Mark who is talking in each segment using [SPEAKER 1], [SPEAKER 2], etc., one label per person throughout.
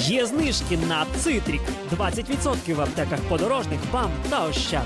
[SPEAKER 1] Є знижки на цитрік 20% в аптеках подорожних БАМ та Ощад.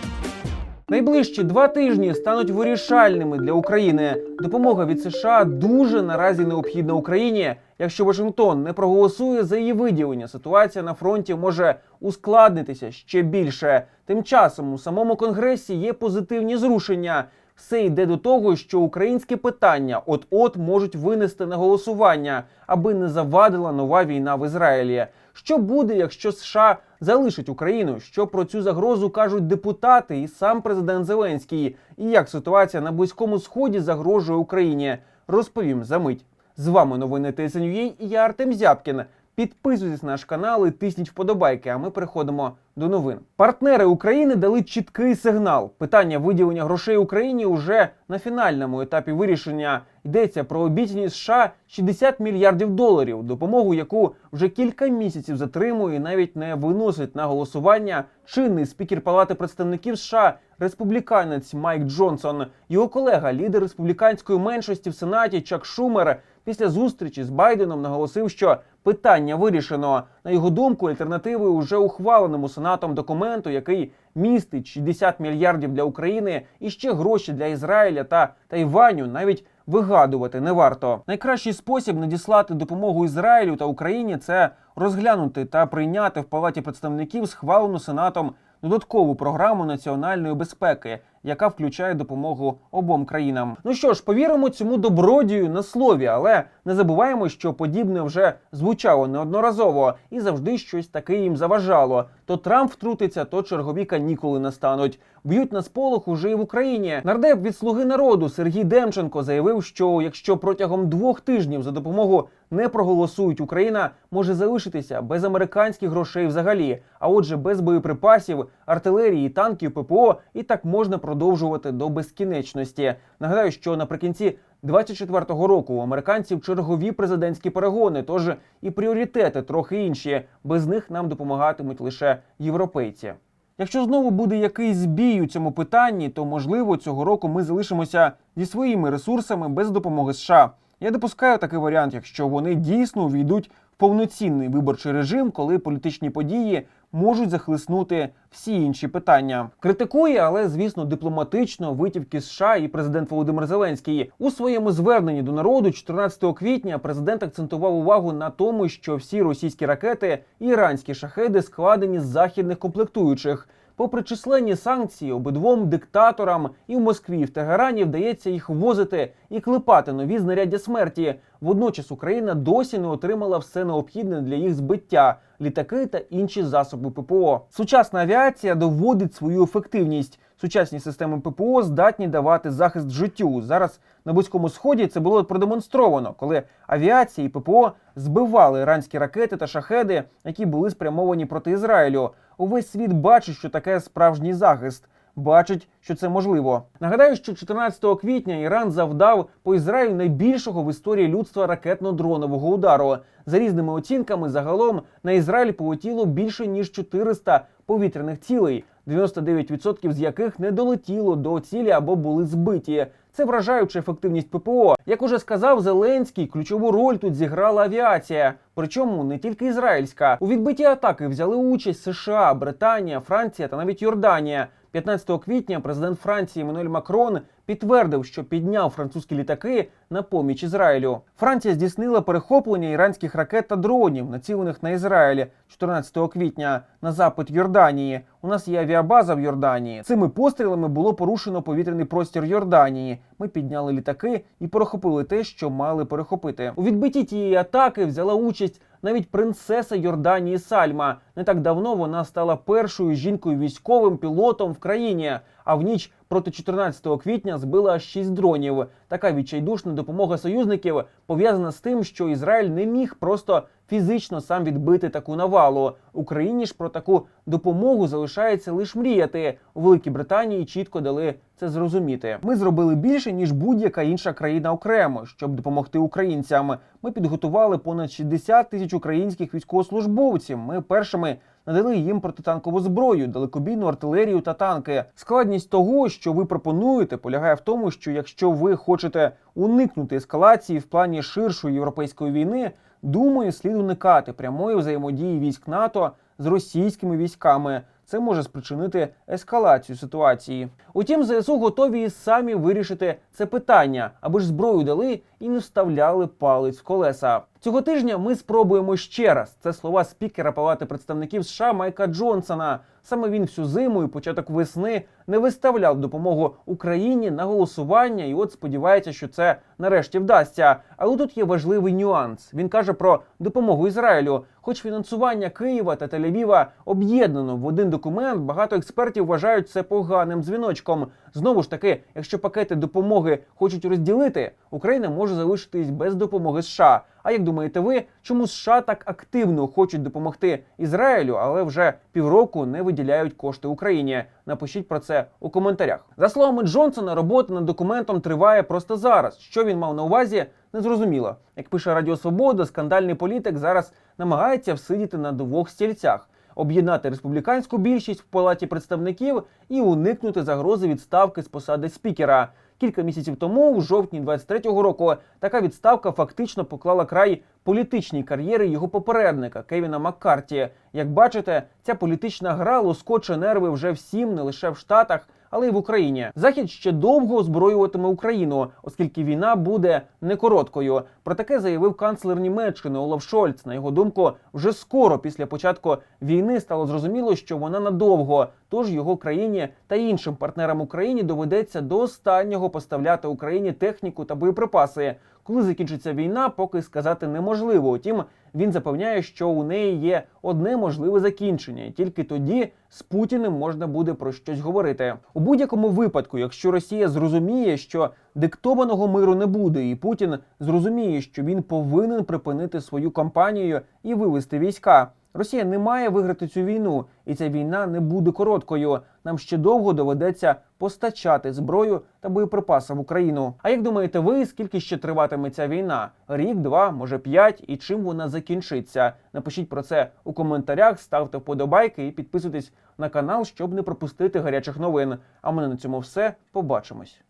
[SPEAKER 2] Найближчі два тижні стануть вирішальними для України. Допомога від США дуже наразі необхідна Україні. Якщо Вашингтон не проголосує за її виділення, ситуація на фронті може ускладнитися ще більше. Тим часом у самому конгресі є позитивні зрушення. Все йде до того, що українське питання от-от можуть винести на голосування, аби не завадила нова війна в Ізраїлі. Що буде, якщо США залишить Україну? Що про цю загрозу кажуть депутати і сам президент Зеленський? І як ситуація на близькому сході загрожує Україні? Розповім за мить. З вами новини ТСНЮА і я Артем Зябкін. Підписуйтесь на наш канал і тисніть вподобайки. А ми переходимо до новин. Партнери України дали чіткий сигнал. Питання виділення грошей Україні уже на фінальному етапі вирішення. Йдеться про обіцяні США 60 мільярдів доларів, допомогу, яку вже кілька місяців затримує і навіть не виносить на голосування чинний спікер Палати представників США республіканець Майк Джонсон. Його колега, лідер республіканської меншості в Сенаті Чак Шумер, після зустрічі з Байденом наголосив, що питання вирішено. На його думку, альтернативи уже ухваленому сенатом документу, який містить 60 мільярдів для України і ще гроші для Ізраїля та Тайваню, навіть вигадувати не варто. Найкращий спосіб надіслати допомогу Ізраїлю та Україні це розглянути та прийняти в палаті представників схвалену сенатом додаткову програму національної безпеки, яка включає допомогу обом країнам. Ну що ж, повіримо цьому добродію на слові, але не забуваємо, що подібне вже звучало неодноразово і завжди щось таке їм заважало. То Трамп втрутиться, то чергові канікули настануть. Б'ють на сполох уже і в Україні. Нардеп від слуги народу Сергій Демченко заявив, що якщо протягом двох тижнів за допомогу не проголосують, Україна може залишитися без американських грошей взагалі. А отже, без боєприпасів, артилерії, танків, ППО і так можна продовжувати до безкінечності. Нагадаю, що наприкінці 24-го року у американців чергові президентські перегони, тож і пріоритети трохи інші. Без них нам допомагатимуть лише європейці. Якщо знову буде якийсь збій у цьому питанні, то можливо цього року ми залишимося зі своїми ресурсами без допомоги США. Я допускаю такий варіант, якщо вони дійсно увійдуть в повноцінний виборчий режим, коли політичні події можуть захлиснути всі інші питання. Критикує, але звісно, дипломатично витівки США і президент Володимир Зеленський у своєму зверненні до народу 14 квітня президент акцентував увагу на тому, що всі російські ракети і іранські шахеди складені з західних комплектуючих. Попри численні санкції, обидвом диктаторам і в Москві, і в Тегерані вдається їх ввозити і клепати нові знаряддя смерті. Водночас Україна досі не отримала все необхідне для їх збиття літаки та інші засоби ППО. Сучасна авіація доводить свою ефективність. Сучасні системи ППО здатні давати захист життю. Зараз на близькому сході це було продемонстровано, коли авіація і ППО збивали іранські ракети та шахеди, які були спрямовані проти Ізраїлю. Увесь світ бачить, що таке справжній захист. Бачить, що це можливо. Нагадаю, що 14 квітня Іран завдав по Ізраїлю найбільшого в історії людства ракетно-дронового удару. За різними оцінками, загалом на Ізраїль полетіло більше ніж 400 повітряних цілей, 99% з яких не долетіло до цілі або були збиті. Це вражаюча ефективність ППО. Як уже сказав Зеленський, ключову роль тут зіграла авіація. Причому не тільки ізраїльська. У відбитті атаки взяли участь США, Британія, Франція та навіть Йорданія. 15 квітня президент Франції Еммануель Макрон підтвердив, що підняв французькі літаки на поміч Ізраїлю. Франція здійснила перехоплення іранських ракет та дронів, націлених на Ізраїль 14 квітня на запит Йорданії. У нас є авіабаза в Йорданії. Цими пострілами було порушено повітряний простір Йорданії. Ми підняли літаки і перехопили те, що мали перехопити. У відбитті тієї атаки взяла участь навіть принцеса Йорданії Сальма. Не так давно вона стала першою жінкою військовим пілотом в країні. А в ніч проти 14 квітня збила аж 6 дронів. Така відчайдушна допомога союзників пов'язана з тим, що Ізраїль не міг просто фізично сам відбити таку навалу. Україні ж про таку допомогу залишається лише мріяти. У Великій Британії чітко дали це зрозуміти. Ми зробили більше ніж будь-яка інша країна окремо, щоб допомогти українцям. Ми підготували понад 60 тисяч українських військовослужбовців. Ми першими надали їм протитанкову зброю, далекобійну артилерію та танки. Складність того, що ви пропонуєте, полягає в тому, що якщо ви хочете уникнути ескалації в плані ширшої європейської війни, Думаю, слід уникати прямої взаємодії військ НАТО з російськими військами. Це може спричинити ескалацію ситуації. Утім, ЗСУ готові самі вирішити це питання, аби ж зброю дали і не вставляли палець в колеса. Цього тижня ми спробуємо ще раз. Це слова спікера Палати представників США Майка Джонсона. Саме він всю зиму і початок весни не виставляв допомогу Україні на голосування, і от сподівається, що це нарешті вдасться. Але тут є важливий нюанс. Він каже про допомогу Ізраїлю. Хоч фінансування Києва та Тель-Авіва об'єднано в один документ, багато експертів вважають це поганим дзвіночком. Знову ж таки, якщо пакети допомоги хочуть розділити, Україна може залишитись без допомоги США. А як думаєте ви, чому США так активно хочуть допомогти Ізраїлю, але вже півроку не виділяють кошти Україні? Напишіть про це у коментарях. За словами Джонсона, робота над документом триває просто зараз. Що він мав на увазі, незрозуміло. Як пише Радіо Свобода, скандальний політик зараз намагається всидіти на двох стільцях. Об'єднати республіканську більшість в палаті представників і уникнути загрози відставки з посади спікера. Кілька місяців тому, у жовтні 23-го року, така відставка фактично поклала край політичній кар'єри його попередника Кевіна Маккарті. Як бачите, ця політична гра лоскоче нерви вже всім, не лише в Штатах, але й в Україні. Захід ще довго озброюватиме Україну, оскільки війна буде не короткою. Про таке заявив канцлер Німеччини Олаф Шольц. На його думку, вже скоро після початку війни стало зрозуміло, що вона надовго. Тож його країні та іншим партнерам Україні доведеться до останнього поставляти Україні техніку та боєприпаси. Коли закінчиться війна, поки сказати неможливо. Утім, він запевняє, що у неї є одне можливе закінчення, і тільки тоді з Путіним можна буде про щось говорити. У будь-якому випадку, якщо Росія зрозуміє, що диктованого миру не буде, і Путін зрозуміє, що він повинен припинити свою кампанію і вивести війська. Росія не має виграти цю війну, і ця війна не буде короткою. Нам ще довго доведеться постачати зброю та боєприпаси в Україну. А як думаєте ви, скільки ще триватиме ця війна? Рік, два, може п'ять, і чим вона закінчиться? Напишіть про це у коментарях, ставте вподобайки і підписуйтесь на канал, щоб не пропустити гарячих новин. А в мене на цьому все. Побачимось.